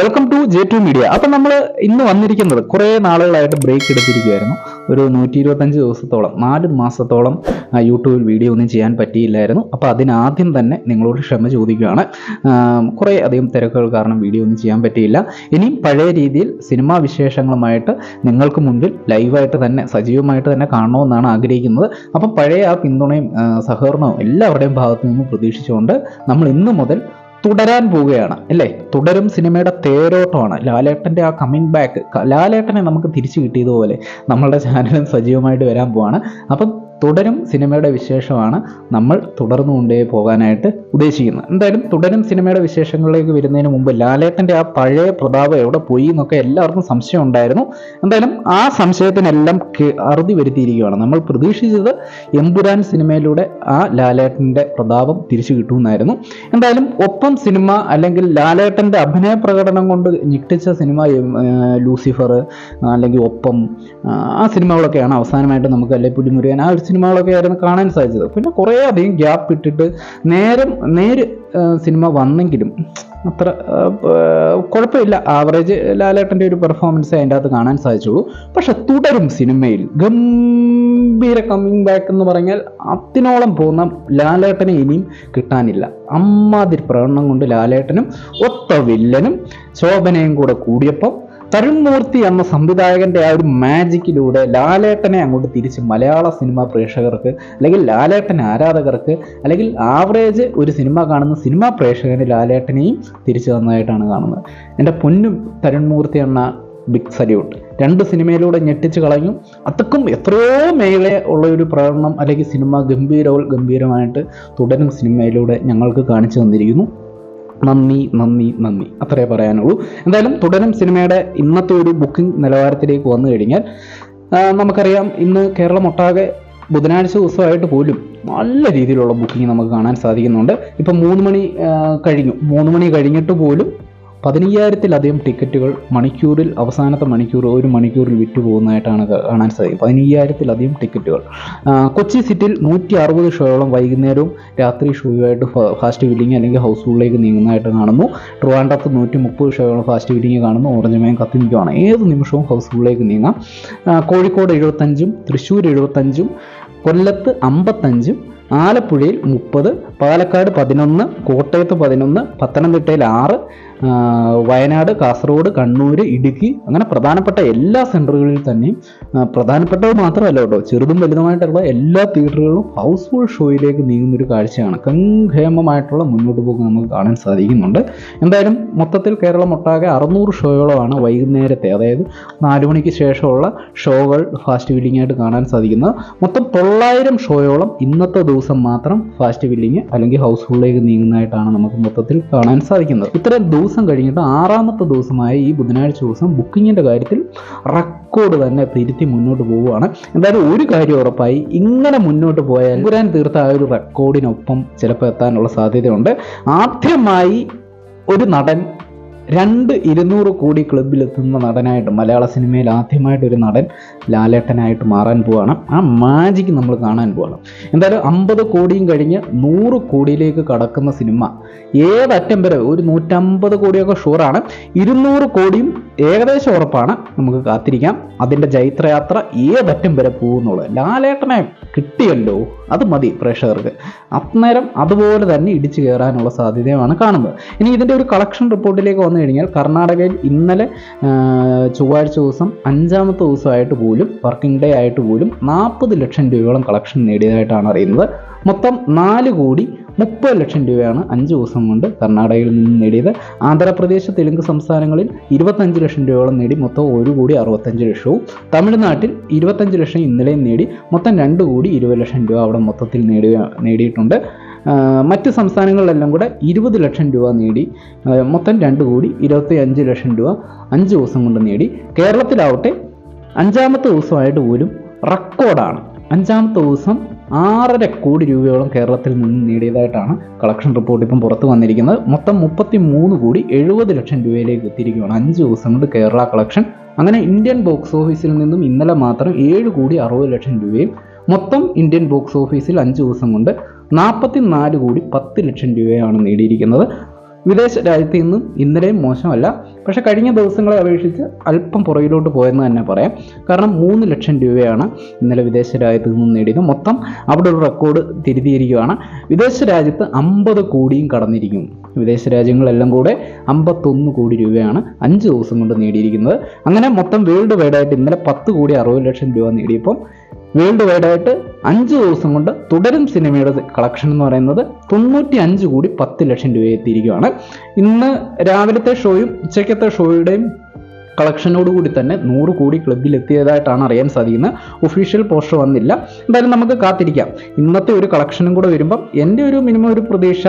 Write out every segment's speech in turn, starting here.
Welcome to J two media അപ്പം നമ്മൾ ഇന്ന് വന്നിരിക്കുന്നത് കുറേ നാളുകളായിട്ട് ബ്രേക്ക് എടുത്തിരിക്കുകയായിരുന്നു ഒരു നൂറ്റി ഇരുപത്തഞ്ച് ദിവസത്തോളം നാല് മാസത്തോളം യൂട്യൂബിൽ വീഡിയോ ഒന്നും ചെയ്യാൻ പറ്റിയില്ലായിരുന്നു. അപ്പോൾ അതിനാദ്യം തന്നെ നിങ്ങളോട് ക്ഷമ ചോദിക്കുകയാണ്. കുറേ അധികം തിരക്കുകൾ കാരണം വീഡിയോ ഒന്നും ചെയ്യാൻ പറ്റിയില്ല. ഇനിയും പഴയ രീതിയിൽ സിനിമാ വിശേഷങ്ങളുമായിട്ട് നിങ്ങൾക്ക് മുൻപിൽ ലൈവായിട്ട് തന്നെ സജീവമായിട്ട് തന്നെ കാണണമെന്നാണ് ആഗ്രഹിക്കുന്നത്. അപ്പം പഴയ ആ പിന്തുണയും സഹകരണവും എല്ലാവരുടെയും ഭാഗത്തു നിന്നും പ്രതീക്ഷിച്ചുകൊണ്ട് നമ്മൾ ഇന്ന് മുതൽ തുടരാൻ പോവുകയാണ് അല്ലേ? തുടരും സിനിമയുടെ തേരോട്ടമാണ്. ലാലേട്ടന്റെ ആ കമ്മിങ് ബാക്ക് ലാലേട്ടനെ നമുക്ക് തിരിച്ചു കിട്ടിയതുപോലെ നമ്മളുടെ ചാനലും സജീവമായിട്ട് വരാൻ പോവാണ്. അപ്പം തുടരും സിനിമയുടെ വിശേഷമാണ് നമ്മൾ തുടർന്നു കൊണ്ടേ പോകാനായിട്ട് ഉദ്ദേശിക്കുന്നത്. എന്തായാലും തുടരും സിനിമയുടെ വിശേഷങ്ങളിലേക്ക് വരുന്നതിന് മുമ്പ് ലാലേട്ടന്റെ ആ പഴയ പ്രതാപം എവിടെ പോയി എന്നൊക്കെ എല്ലാവർക്കും സംശയം ഉണ്ടായിരുന്നു. എന്തായാലും ആ സംശയത്തിനെല്ലാം അറുതി വരുത്തിയിരിക്കുകയാണ്. നമ്മൾ പ്രതീക്ഷിച്ചത് എമ്പുരാൻ സിനിമയിലൂടെ ആ ലാലേട്ടന്റെ പ്രതാപം തിരിച്ചു കിട്ടുമെന്നായിരുന്നു. എന്തായാലും ഒപ്പം സിനിമ അല്ലെങ്കിൽ ലാലേട്ടന്റെ അഭിനയ പ്രകടനം കൊണ്ട് ഞെട്ടിച്ച സിനിമ ലൂസിഫർ അല്ലെങ്കിൽ ഒപ്പം ആ, സിനിമകളൊക്കെയാണ് അവസാനമായിട്ട് നമുക്ക് അല്ലെ പുലിമുരുകൻ ആ ഒരു സിനിമകളൊക്കെ ആയിരുന്നു കാണാൻ സാധിച്ചത്. പിന്നെ കുറേ അധികം ഗ്യാപ്പ് ഇട്ടിട്ട് നേരം നേര് സിനിമ വന്നെങ്കിലും അത്ര കുഴപ്പമില്ല. ആവറേജ് ലാലേട്ടന്റെ ഒരു പെർഫോമൻസ് അതിന്റെ അകത്ത് കാണാൻ സാധിച്ചുള്ളൂ. പക്ഷെ തുടരും സിനിമയിൽ. ഗംഭീര കമ്മിങ് ബാക്ക് എന്ന് പറഞ്ഞാൽ അതിനോളം പോകുന്ന ലാലേട്ടനെ ഇനിയും കിട്ടാനില്ല. അമ്മാതിരി പ്രകടനം കൊണ്ട് ലാലേട്ടനും ഒത്ത വില്ലനും ശോഭനയും കൂടെ കൂടിയപ്പം തരുൺ മൂർത്തി എന്ന സംവിധായകന്റെ ആ ഒരു മാജിക്കിലൂടെ ലാലേട്ടനെ അങ്ങോട്ട് തിരിച്ച് മലയാള സിനിമ പ്രേക്ഷകർക്ക് അല്ലെങ്കിൽ ലാലേട്ടൻ ആരാധകർക്ക് അല്ലെങ്കിൽ ആവറേജ് ഒരു സിനിമ കാണുന്ന സിനിമാ പ്രേക്ഷകന് ലാലേട്ടനെയും തിരിച്ചു തന്നതായിട്ടാണ് കാണുന്നത്. എന്റെ പൊന്നും തരുൺ മൂർത്തി എന്ന ബിഗ് സല്യൂട്ട്. രണ്ട് സിനിമയിലൂടെ ഞെട്ടിച്ച് കളഞ്ഞു. അത്രക്കും എത്രയോ മേലെ ഉള്ള ഒരു പ്രകടനം അല്ലെങ്കിൽ സിനിമ ഗംഭീരവും ഗംഭീരമായിട്ട് തുടരും സിനിമയിലൂടെ ഞങ്ങൾക്ക് കാണിച്ചു തന്നിരിക്കുന്നു. നന്ദി മമ്മി മമ്മി. അത്രേ പറയാനുള്ളൂ. എന്തായാലും തുടരും സിനിമയുടെ ഇന്നത്തെ ഒരു ബുക്കിംഗ് നിലവാരത്തിലേക്ക് വന്നു കഴിഞ്ഞാൽ നമുക്കറിയാം ഇന്ന് കേരളം ഒട്ടാകെ ബുധനാഴ്ച ദിവസമായിട്ട് പോലും നല്ല രീതിയിലുള്ള ബുക്കിംഗ് നമുക്ക് കാണാൻ സാധിക്കുന്നുണ്ട്. ഇപ്പം മൂന്ന് മണി കഴിഞ്ഞു. മൂന്ന് മണി കഴിഞ്ഞിട്ട് പോലും പതിനയ്യായിരത്തിലധികം ടിക്കറ്റുകൾ മണിക്കൂറിൽ അവസാനത്തെ മണിക്കൂർ ഒരു മണിക്കൂറിൽ വിറ്റു പോകുന്നതായിട്ടാണ് കാ- കാണാൻ സാധിക്കും. പതിനയ്യായിരത്തിലധികം ടിക്കറ്റുകൾ. കൊച്ചി സിറ്റിയിൽ നൂറ്റി അറുപത് ഷോയോളം വൈകുന്നേരവും രാത്രി ഷോയുമായിട്ട് ഫാസ്റ്റ് ബില്ലിംഗ് അല്ലെങ്കിൽ ഹൗസ്ഫുള്ളിലേക്ക് നീങ്ങുന്നതായിട്ട് കാണുന്നു. ട്രിവാൻഡ്രത്ത് നൂറ്റി മുപ്പത് ഷോയോളം ഫാസ്റ്റ് ബില്ലിംഗ് കാണുന്നു. ഓറഞ്ചമയം കത്തി നിൽക്കുവാണ്. ഏത് നിമിഷവും ഹൗസ്ഫുള്ളിലേക്ക് നീങ്ങാം. ആ, കോഴിക്കോട് എഴുപത്തഞ്ചും തൃശ്ശൂർ എഴുപത്തഞ്ചും കൊല്ലത്ത് അമ്പത്തഞ്ചും ആലപ്പുഴയിൽ മുപ്പത് പാലക്കാട് പതിനൊന്ന് കോട്ടയത്ത് പതിനൊന്ന് പത്തനംതിട്ടയിൽ ആറ് വയനാട് കാസർഗോഡ് കണ്ണൂർ ഇടുക്കി അങ്ങനെ പ്രധാനപ്പെട്ട എല്ലാ സെന്ററുകളിൽ തന്നെയും പ്രധാനപ്പെട്ടത് മാത്രമല്ല കേട്ടോ ചെറുതും വലുതുമായിട്ടുള്ള എല്ലാ തിയേറ്ററുകളും ഹൗസ്ഫുൾ ഷോയിലേക്ക് നീങ്ങുന്നൊരു കാഴ്ചയാണ്. കങ്കേമമായിട്ടുള്ള മുന്നോട്ട് പോക്ക് നമുക്ക് കാണാൻ സാധിക്കുന്നുണ്ട്. എന്തായാലും മൊത്തത്തിൽ കേരളം ഒട്ടാകെ അറുന്നൂറ് ഷോയോളമാണ് വൈകുന്നേരത്തെ അതായത് നാലു മണിക്ക് ശേഷമുള്ള ഷോകൾ ഫാസ്റ്റ് ഫീലിംഗ് ആയിട്ട് കാണാൻ സാധിക്കുന്നത്. മൊത്തം തൊള്ളായിരം ഷോയോളം ഇന്നത്തെ ദിവസം മാത്രം ഫാസ്റ്റ് ബില്ലിംഗ് അല്ലെങ്കിൽ ഹൗസ് ഫുള്ളിലേക്ക് നീങ്ങുന്നതായിട്ടാണ് നമുക്ക് മൊത്തത്തിൽ കാണാൻ സാധിക്കുന്നത്. ഇത്രയും ദിവസം കഴിഞ്ഞിട്ട് ആറാമത്തെ ദിവസമായ ഈ ബുധനാഴ്ച ദിവസം ബുക്കിങ്ങിന്റെ കാര്യത്തിൽ റെക്കോർഡ് തന്നെ തിരുത്തി മുന്നോട്ട് പോവുകയാണ്. എന്തായാലും ഒരു കാര്യം ഉറപ്പായി ഇങ്ങനെ മുന്നോട്ട് പോയാൽ പുരാൻ തീർത്ത ആ ഒരു റെക്കോർഡിനൊപ്പം ചിലപ്പോൾ എത്താനുള്ള സാധ്യതയുണ്ട്. ആദ്യമായി ഒരു നടൻ രണ്ട് ഇരുന്നൂറ് കോടി ക്ലബിലെത്തുന്ന നടനായിട്ട് മലയാള സിനിമയിൽ ആദ്യമായിട്ട് ഒരു നടൻ ലാലേട്ടനായിട്ട് മാറാൻ പോവാണ്. ആ മാജിക് നമ്മൾ കാണാൻ പോവാണ്. എന്തായാലും അമ്പത് കോടിയും കഴിഞ്ഞ് നൂറ് കോടിയിലേക്ക് കടക്കുന്ന സിനിമ ഏതറ്റം വരെ ഒരു നൂറ്റമ്പത് കോടിയൊക്കെ ഷുവറാണ് ഇരുന്നൂറ് കോടിയും ഏകദേശം ഉറപ്പാണ്. നമുക്ക് കാത്തിരിക്കാം. അതിന്റെ ജൈത്രയാത്ര ഏതറ്റം വരെ പോകുന്നുള്ളത്? ലാലേട്ടനെ കിട്ടിയല്ലോ. അത് മതി പ്രേക്ഷകർക്ക്. അന്നേരം അതുപോലെ തന്നെ ഇടിച്ചു കയറാനുള്ള സാധ്യതയാണ് കാണുന്നത്. ഇനി ഇതിന്റെ ഒരു കളക്ഷൻ റിപ്പോർട്ടിലേക്ക് വന്നു കഴിഞ്ഞാൽ കർണാടകയിൽ ഇന്നലെ ചൊവ്വാഴ്ച ദിവസം അഞ്ചാമത്തെ ദിവസമായിട്ട് പോലും വർക്കിംഗ് ഡേ ആയിട്ട് പോലും നാൽപ്പത് ലക്ഷം രൂപയോളം കളക്ഷൻ നേടിയതായിട്ടാണ് അറിയുന്നത്. മൊത്തം നാല് കോടി മുപ്പത് ലക്ഷം രൂപയാണ് അഞ്ച് ദിവസം കൊണ്ട് കർണാടകയിൽ നിന്ന് നേടിയത്. ആന്ധ്രാപ്രദേശ് തെലുങ്ക് സംസ്ഥാനങ്ങളിൽ ഇരുപത്തഞ്ച് ലക്ഷം രൂപയോളം നേടി. മൊത്തം ഒരു കോടി അറുപത്തഞ്ച് ലക്ഷവും തമിഴ്നാട്ടിൽ ഇരുപത്തഞ്ച് ലക്ഷം ഇന്നലെയും നേടി. മൊത്തം രണ്ട് കോടി ഇരുപത് ലക്ഷം രൂപ അവിടെ മൊത്തത്തിൽ നേടുക നേടിയിട്ടുണ്ട്. മറ്റ് സംസ്ഥാനങ്ങളിലെല്ലാം കൂടെ ഇരുപത് ലക്ഷം രൂപ നേടി മൊത്തം രണ്ട് കോടി ഇരുപത്തി അഞ്ച് ലക്ഷം രൂപ അഞ്ച് ദിവസം കൊണ്ട് നേടി. കേരളത്തിലാവട്ടെ അഞ്ചാമത്തെ ദിവസമായിട്ട് പോലും റെക്കോർഡാണ്. അഞ്ചാമത്തെ ദിവസം ആറര കോടി രൂപയോളം കേരളത്തിൽ നിന്ന് നേടിയതായിട്ടാണ് കളക്ഷൻ റിപ്പോർട്ട് ഇപ്പം പുറത്ത് വന്നിരിക്കുന്നത്. മൊത്തം മുപ്പത്തി മൂന്ന് കോടി എഴുപത് ലക്ഷം രൂപയിലേക്ക് എത്തിയിരിക്കുകയാണ് അഞ്ച് ദിവസം കൊണ്ട് കേരള കളക്ഷൻ. അങ്ങനെ ഇന്ത്യൻ ബോക്സ് ഓഫീസിൽ നിന്നും ഇന്നലെ മാത്രം ഏഴ് കോടി അറുപത് ലക്ഷം രൂപയും മൊത്തം ഇന്ത്യൻ ബോക്സ് ഓഫീസിൽ അഞ്ച് ദിവസം കൊണ്ട് നാൽപ്പത്തി നാല് കോടി പത്ത് ലക്ഷം രൂപയാണ് നേടിയിരിക്കുന്നത്. വിദേശ രാജ്യത്ത് നിന്നും ഇന്നലെയും മോശമല്ല. പക്ഷേ കഴിഞ്ഞ ദിവസങ്ങളെ അപേക്ഷിച്ച് അല്പം പുറകിലോട്ട് പോയെന്ന് തന്നെ പറയാം. കാരണം മൂന്ന് ലക്ഷം രൂപയാണ് ഇന്നലെ വിദേശ രാജ്യത്ത് നിന്നും നേടിയത്. മൊത്തം അവിടെ ഒരു റെക്കോർഡ് തിരുത്തിയിരിക്കുകയാണ്. വിദേശ രാജ്യത്ത് അമ്പത് കോടിയും കടന്നിരിക്കും. വിദേശ രാജ്യങ്ങളെല്ലാം കൂടെ അമ്പത്തൊന്ന് കോടി രൂപയാണ് അഞ്ച് ദിവസം കൊണ്ട് നേടിയിരിക്കുന്നത്. അങ്ങനെ മൊത്തം വേൾഡ് വൈഡായിട്ട് ഇന്നലെ പത്ത് കോടി അറുപത് ലക്ഷം രൂപ നേടിയപ്പം വേൾഡ് വൈഡായിട്ട് അഞ്ച് ദിവസം കൊണ്ട് തുടരും സിനിമയുടെ കളക്ഷൻ എന്ന് പറയുന്നത് തൊണ്ണൂറ്റി അഞ്ച് കോടി പത്ത് ലക്ഷം രൂപ എത്തിയിരിക്കുകയാണ്. ഇന്ന് രാവിലത്തെ ഷോയും ഉച്ചയ്ക്കത്തെ ഷോയുടെയും കളക്ഷനോടുകൂടി തന്നെ നൂറ് കോടി ക്ലബിൽ എത്തിയതായിട്ടാണ് അറിയാൻ സാധിക്കുന്നത്. ഒഫീഷ്യൽ പോസ്റ്റർ വന്നില്ല. എന്തായാലും നമുക്ക് കാത്തിരിക്കാം. ഇന്നത്തെ ഒരു കളക്ഷനും കൂടെ വരുമ്പം എന്റെ ഒരു മിനിമം ഒരു പ്രതീക്ഷ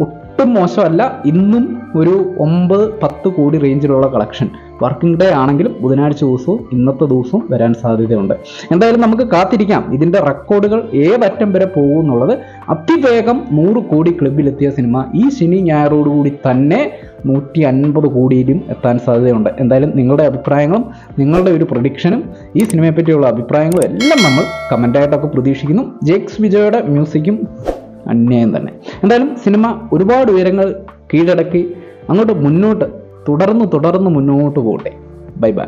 ഒട്ടും മോശമല്ല. ഇന്നും ഒരു ഒമ്പത് പത്ത് കോടി റേഞ്ചിലുള്ള കളക്ഷൻ വർക്കിംഗ് ഡേ ആണെങ്കിലും ബുധനാഴ്ച ദിവസവും ഇന്നത്തെ ദിവസവും വരാൻ സാധ്യതയുണ്ട്. എന്തായാലും നമുക്ക് കാത്തിരിക്കാം. ഇതിന്റെ റെക്കോർഡുകൾ ഏതറ്റം വരെ പോകും എന്നുള്ളത്. അതിവേഗം നൂറ് കോടി ക്ലബിലെത്തിയ സിനിമ ഈ ശനി ഞായറോടുകൂടി തന്നെ നൂറ്റി അൻപത് കോടിയിലും എത്താൻ സാധ്യതയുണ്ട്. എന്തായാലും നിങ്ങളുടെ അഭിപ്രായങ്ങളും നിങ്ങളുടെ ഒരു പ്രൊഡിക്ഷനും ഈ സിനിമയെ പറ്റിയുള്ള അഭിപ്രായങ്ങളും എല്ലാം നമ്മൾ കമന്റായിട്ടൊക്കെ പ്രതീക്ഷിക്കുന്നു. ജേക്സ് വിജയുടെ മ്യൂസിക്കും അന്യായം തന്നെ. എന്തായാലും സിനിമ ഒരുപാട് ഉയരങ്ങൾ കീഴടക്കി അങ്ങോട്ട് മുന്നോട്ട് തുടർന്ന് തുടർന്ന് മുന്നോട്ട് പോകട്ടെ ബൈ ബൈ.